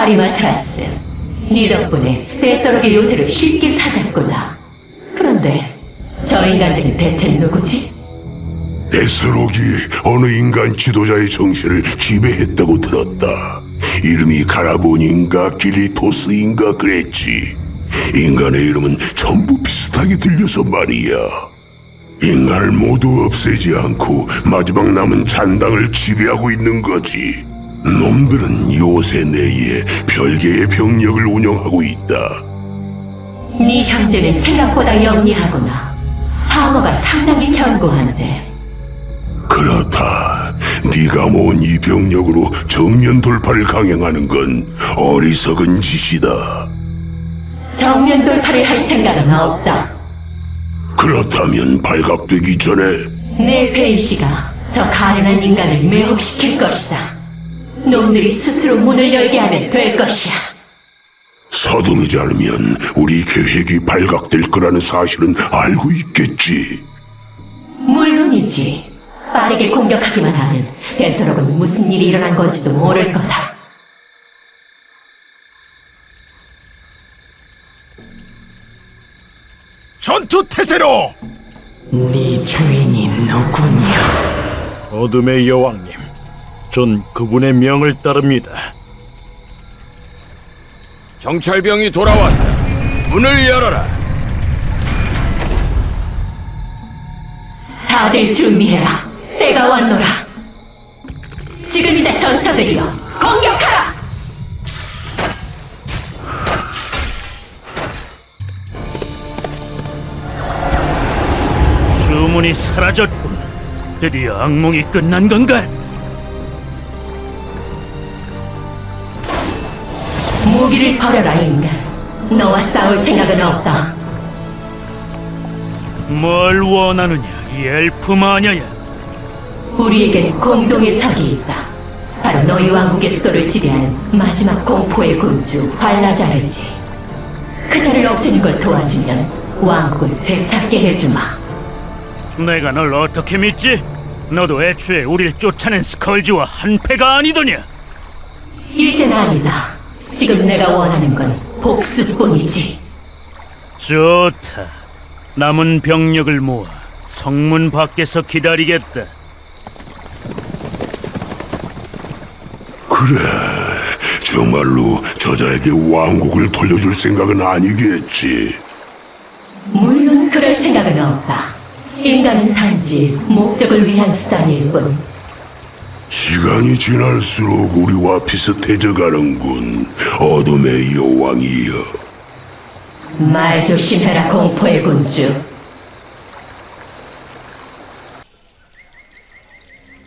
바리마트라스, 네 덕분에 데서록의 요새를 쉽게 찾았구나. 그런데 저 인간들은 대체 누구지? 데스록이 어느 인간 지도자의 정신을 지배했다고 들었다. 이름이 가라본인가 길리토스인가 그랬지. 인간의 이름은 전부 비슷하게 들려서 말이야. 인간을 모두 없애지 않고 마지막 남은 잔당을 지배하고 있는 거지. 놈들은 요새 내에 별개의 병력을 운영하고 있다. 네 형제는 생각보다 영리하구나. 방어가 상당히 견고한데. 그렇다. 네가 모은 이 병력으로 정면 돌파를 강행하는 건 어리석은 짓이다. 정면 돌파를 할 생각은 없다. 그렇다면 발각되기 전에 내 베이시가 저 가련한 인간을 매혹시킬 것이다. 놈들이 스스로 문을 열게 하면 될 것이야. 서두르지 않으면 우리 계획이 발각될 거라는 사실은 알고 있겠지. 물론이지. 빠르게 공격하기만 하면 데스록은 무슨 일이 일어난 건지도 모를 거다. 전투 태세로! 네 주인이 누구냐? 어둠의 여왕님, 전 그분의 명을 따릅니다. 정찰병이 돌아왔다. 문을 열어라. 다들 준비해라. 내가 왔노라. 지금이다 전사들이여. 공격하라! 주문이 사라졌군. 드디어 악몽이 끝난 건가? 무기를 버려라 인간. 너와 싸울 생각은 없다. 뭘 원하느냐, 이 엘프 마녀야. 우리에겐 공동의 적이 있다. 바로 너희 왕국의 수도를 지배하는 마지막 공포의 군주 발라자르지. 그 자를 없애는 걸 도와주면 왕국을 되찾게 해주마. 내가 널 어떻게 믿지? 너도 애초에 우릴 쫓아낸 스컬지와 한패가 아니더냐? 이젠 아니다. 지금 내가 원하는 건 복수뿐이지. 좋다. 남은 병력을 모아 성문 밖에서 기다리겠다. 그래. 정말로 저자에게 왕국을 돌려줄 생각은 아니겠지. 물론 그럴 생각은 없다. 인간은 단지 목적을 위한 수단일 뿐. 시간이 지날수록 우리와 비슷해져 가는군. 어둠의 여왕이여. 말 조심해라 공포의 군주.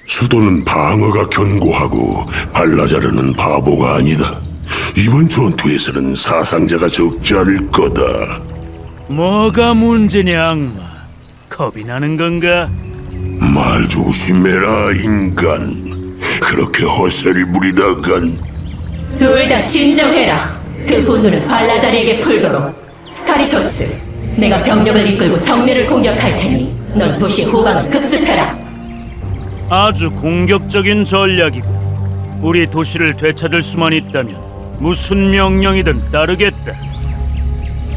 수도는 방어가 견고하고 발라자르는 바보가 아니다. 이번 전투에서는 사상자가 적지 않을 거다. 뭐가 문제냐, 악마? 겁이 나는 건가? 말 조심해라 인간. 그렇게 헛소리 부리다간 둘다 진정해라. 그 분노는 발라자리에게 풀도록. 카리토스, 내가 병력을 이끌고 정면을 공격할 테니 넌 도시 후방을 급습해라. 아주 공격적인 전략이고 우리 도시를 되찾을 수만 있다면 무슨 명령이든 따르겠다.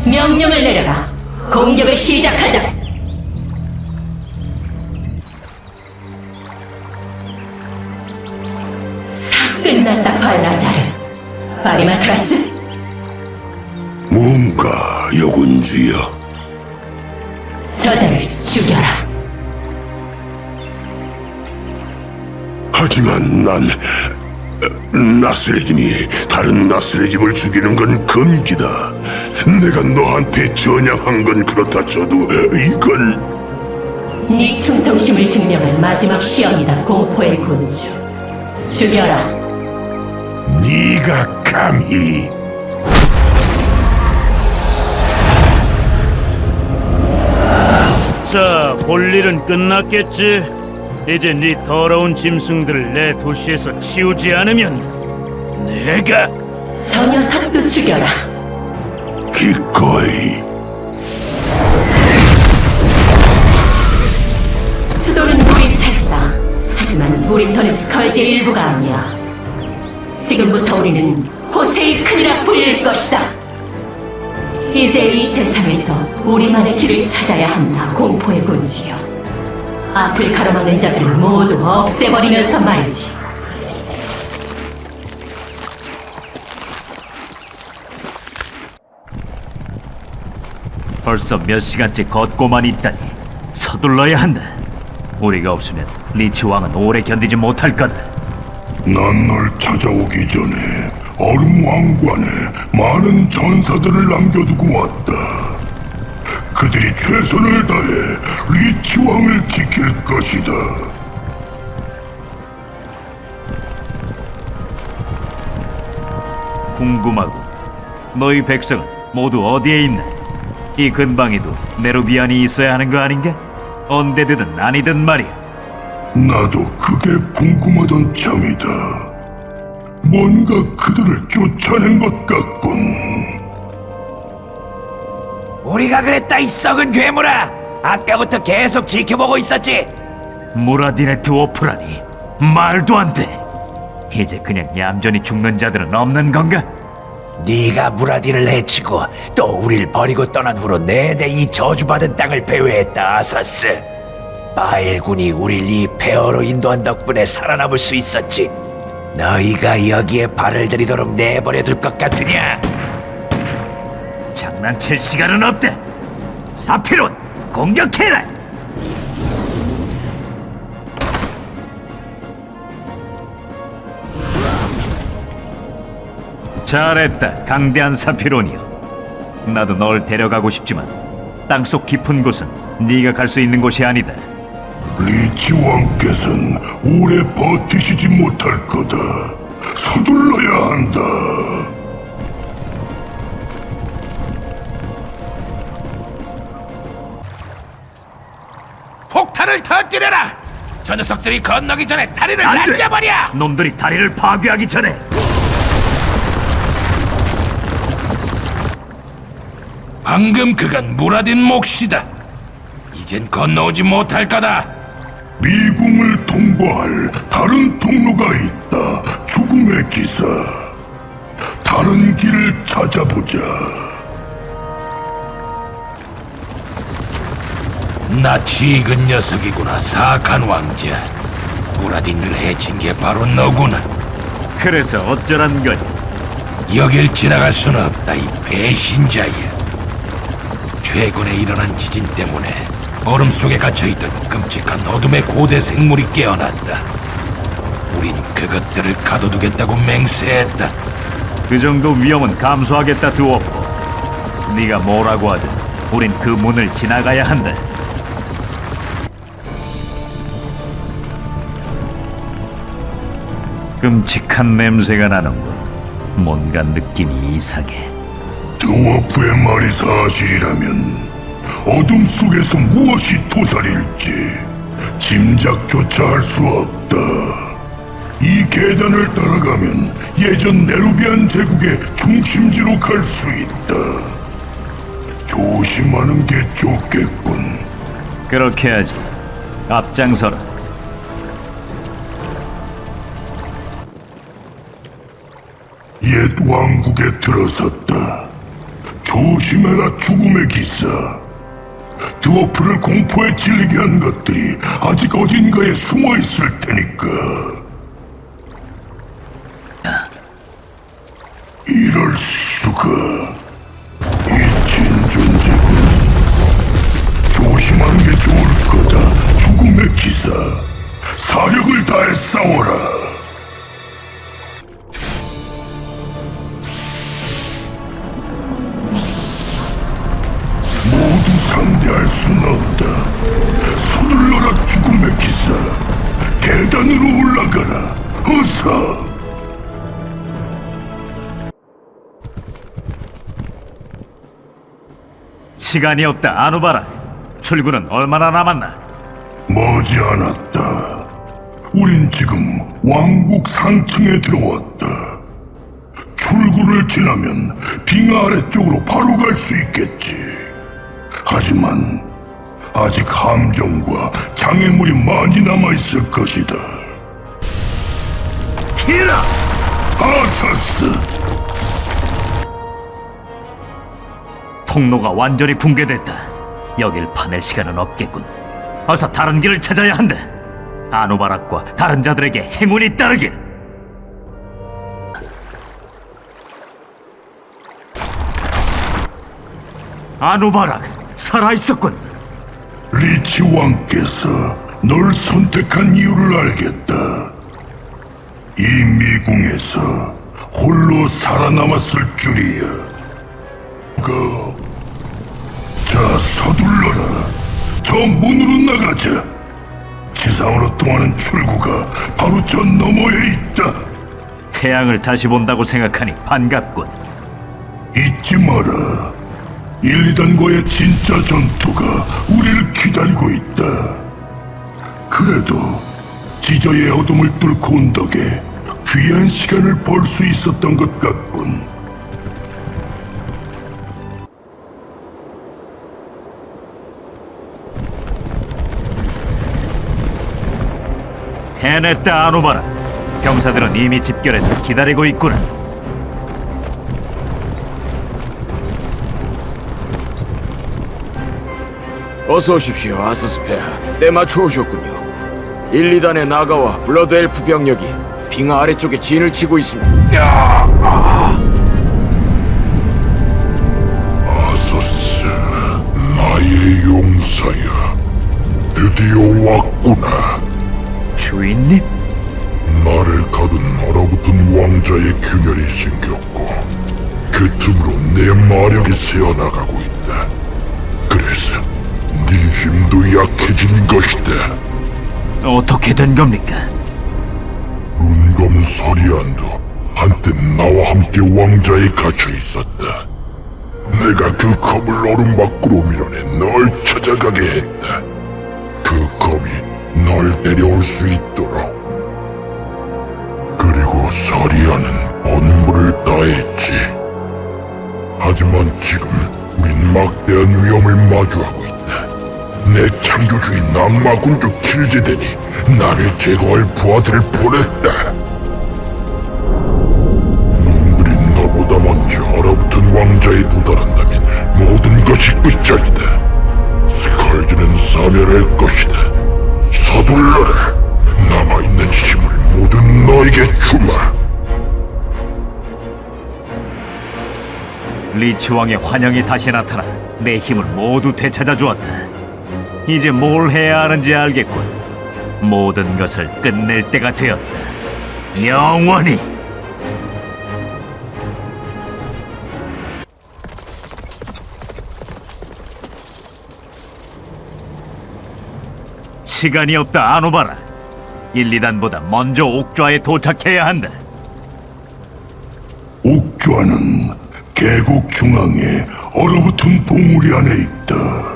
명령을 내려라. 공격을 시작하자. 바리마트라스, 뭔가 여군주여. 저자를 죽여라. 하지만 난 어, 나스레짐이 다른 나스레짐을 죽이는 건 금기다. 내가 너한테 전향한 건 그렇다 쳐도 이건 네 충성심을 증명할 마지막 시험이다, 공포의 군주. 죽여라. 네가 감히 자, 볼 일은 끝났겠지? 이제 네 더러운 짐승들을 내 도시에서 치우지 않으면 내가 저 녀석도 죽여라. 기꺼이 수도는 우리 차지다. 하지만 우리 터는 스컬지의 일부가 아니야. 지금부터 우리는 호세의 큰이라 불릴 것이다. 이제 이 세상에서 우리만의 길을 찾아야 한다, 공포의 군주여. 앞을 가로막는 자들을 모두 없애버리면서 말이지. 벌써 몇 시간째 걷고만 있다니 서둘러야 한다. 우리가 없으면 리치 왕은 오래 견디지 못할 거다. 난 널 찾아오기 전에 얼음 왕관에 많은 전사들을 남겨두고 왔다. 그들이 최선을 다해 리치 왕을 지킬 것이다. 궁금하고 너희 백성은 모두 어디에 있나? 이 근방에도 네루비안이 있어야 하는 거 아닌가? 언데드든 아니든 말이야. 나도 그게 궁금하던 참이다. 뭔가 그들을 쫓아낸 것 같군. 우리가 그랬다 이 썩은 괴물아 아까부터 계속 지켜보고 있었지 무라디네트 오프라니 말도 안 돼. 이제 그냥 얌전히 죽는 자들은 없는 건가? 네가 무라디를 해치고 또 우릴 버리고 떠난 후로 내내 이 저주받은 땅을 배회했다 아사스 바엘군이 우릴 이 폐허로 인도한 덕분에 살아남을 수 있었지 너희가 여기에 발을 들이도록 내버려 둘 것 같으냐 장난칠 시간은 없다. 사피론 공격해라. 잘했다, 강대한 사피론이여. 나도 널 데려가고 싶지만 땅속 깊은 곳은 네가 갈 수 있는 곳이 아니다. 리치 왕께서는 오래 버티시지 못할 거다. 서둘러야 한다. 폭탄을 터뜨려라! 저 녀석들이 건너기 전에 다리를 안 돼! 날려버려! 놈들이 다리를 파괴하기 전에 방금 그건 무라딘 몫이다. 이젠 건너오지 못할 거다. 미궁을 통과할 다른 통로가 있다. 죽음의 기사. 다른 길을 찾아보자. 낯이 익은 녀석이구나, 사악한 왕자. 무라딘을 해친 게 바로 너구나. 그래서 어쩌란 거니? 여길 지나갈 수는 없다, 이 배신자야. 최근에 일어난 지진 때문에 얼음 속에 갇혀있던 끔찍한 어둠의 고대 생물이 깨어났다. 우린 그것들을 가둬두겠다고 맹세했다. 그 정도 위험은 감수하겠다 두오프 네가 뭐라고 하든 우린 그 문을 지나가야 한다 끔찍한 냄새가 나는군 뭔가 느낌이 이상해 드워프의 말이 사실이라면 어둠 속에서 무엇이 도살일지 짐작조차 할 수 없다. 이 계단을 따라가면 예전 네루비안 제국의 중심지로 갈 수 있다. 조심하는 게 좋겠군. 그렇게 하지 앞장서라 옛 왕국에 들어섰다. 조심해라 죽음의 기사. 드워프를 공포에 질리게 한 것들이 아직 어딘가에 숨어 있을 테니까. 이럴 수가. 올라가라. 어서. 시간이 없다 아누바라 출구는 얼마나 남았나 머지않았다. 우린 지금 왕국 상층에 들어왔다. 출구를 지나면 빙하 아래쪽으로 바로 갈 수 있겠지. 하지만 아직 함정과 장애물이 많이 남아 있을 것이다. 키라 아사스 통로가 완전히 붕괴됐다. 여길 파낼 시간은 없겠군. 어서 다른 길을 찾아야 한다. 아노바락과 다른 자들에게 행운이 따르길. 아노바락 살아 있었군. 리치 왕께서 널 선택한 이유를 알겠다. 이 미궁에서 홀로 살아남았을 줄이야. 그, 자 서둘러라. 저 문으로 나가자. 지상으로 통하는 출구가 바로 저 너머에 있다. 태양을 다시 본다고 생각하니 반갑군. 잊지 마라. 1, 2단과의 진짜 전투가 우리를 기다리고 있다. 그래도 지저의 어둠을 뚫고 온 덕에 귀한 시간을 벌 수 있었던 것 같군. 해냈다 아노바락. 병사들은 이미 집결해서 기다리고 있구나. 어서 오십시오, 아스스페아. 때 맞춰 오셨군요. 1, 2단의 나가와 블러드 엘프 병력이 빙하 아래쪽에 진을 치고 있습니다. 아서스, 나의 용사야. 드디어 왔구나. 주인님? 나를 가둔 얼어붙은 왕자의 균열이 생겼고 그 틈으로 내 마력이 새어나가고 있다. 그래서 네 힘도 약해진 것이다. 어떻게 된 겁니까? run검 서리안도 한때 나와 함께 왕자에 갇혀 있었다. 내가 그 검을 얼음 밖으로 밀어내 널 찾아가게 했다. 그 검이 널 데려올 수 있도록. 그리고 서리안은 본물을 다했지. 하지만 지금 우린 막대한 위험을 마주하고 있다. 내 창조주인 악마군주 킬제덴이 나를 제거할 부하들을 보냈다. 놈들이 너보다 먼저 얼어붙은 왕자에 도달한다면 모든 것이 끝장이다. 스컬즈는 사멸할 것이다. 서둘러라. 남아있는 힘을 모두 너에게 주마. 리치 왕의 환영이 다시 나타나 내 힘을 모두 되찾아 주었다. 이제 뭘 해야 하는지 알겠군. 모든 것을 끝낼 때가 되었다. 영원히. 시간이 없다 아노바라. 1, 2단보다 먼저 옥좌에 도착해야 한다. 옥좌는 계곡 중앙에 얼어붙은 봉우리 안에 있다.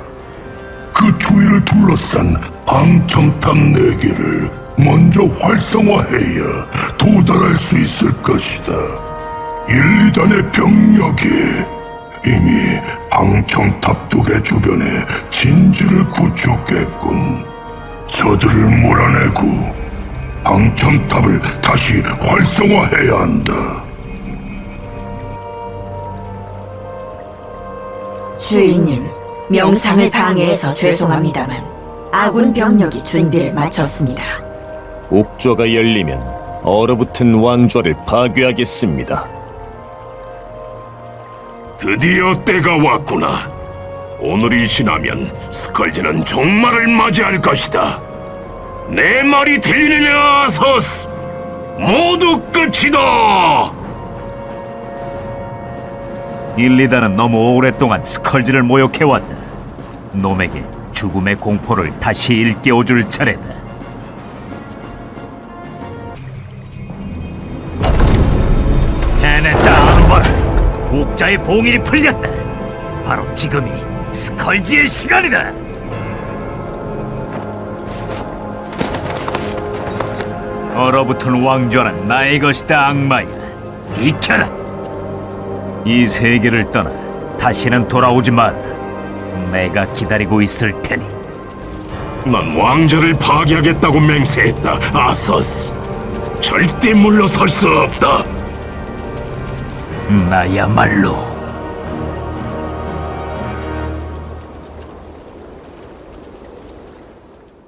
그 주위를 둘러싼 방첨탑 네 개를 먼저 활성화해야 도달할 수 있을 것이다. 1, 2단의 병력이 이미 방첨탑 두 개 주변에 진지를 구축했군. 저들을 몰아내고 방첨탑을 다시 활성화해야 한다. 주인님, 명상을 방해해서 죄송합니다만 아군 병력이 준비를 마쳤습니다. 옥좌가 열리면 얼어붙은 왕좌를 파괴하겠습니다. 드디어 때가 왔구나. 오늘이 지나면 스컬지는 종말을 맞이할 것이다. 내 말이 들리느냐, 아서스? 모두 끝이다! 1, 2단은 너무 오랫동안 스컬지를 모욕해왔다. 놈에게 죽음의 공포를 다시 일깨워줄 차례다. 해냈다, 아누바라. 옥자의 봉인이 풀렸다. 바로 지금이 스컬지의 시간이다. 얼어붙은 왕좌는 나의 것이다, 악마야. 비켜라. 이 세계를 떠나 다시는 돌아오지 마라. 내가 기다리고 있을 테니 난 왕자를 파괴하겠다고 맹세했다, 아서스. 절대 물러설 수 없다. 나야말로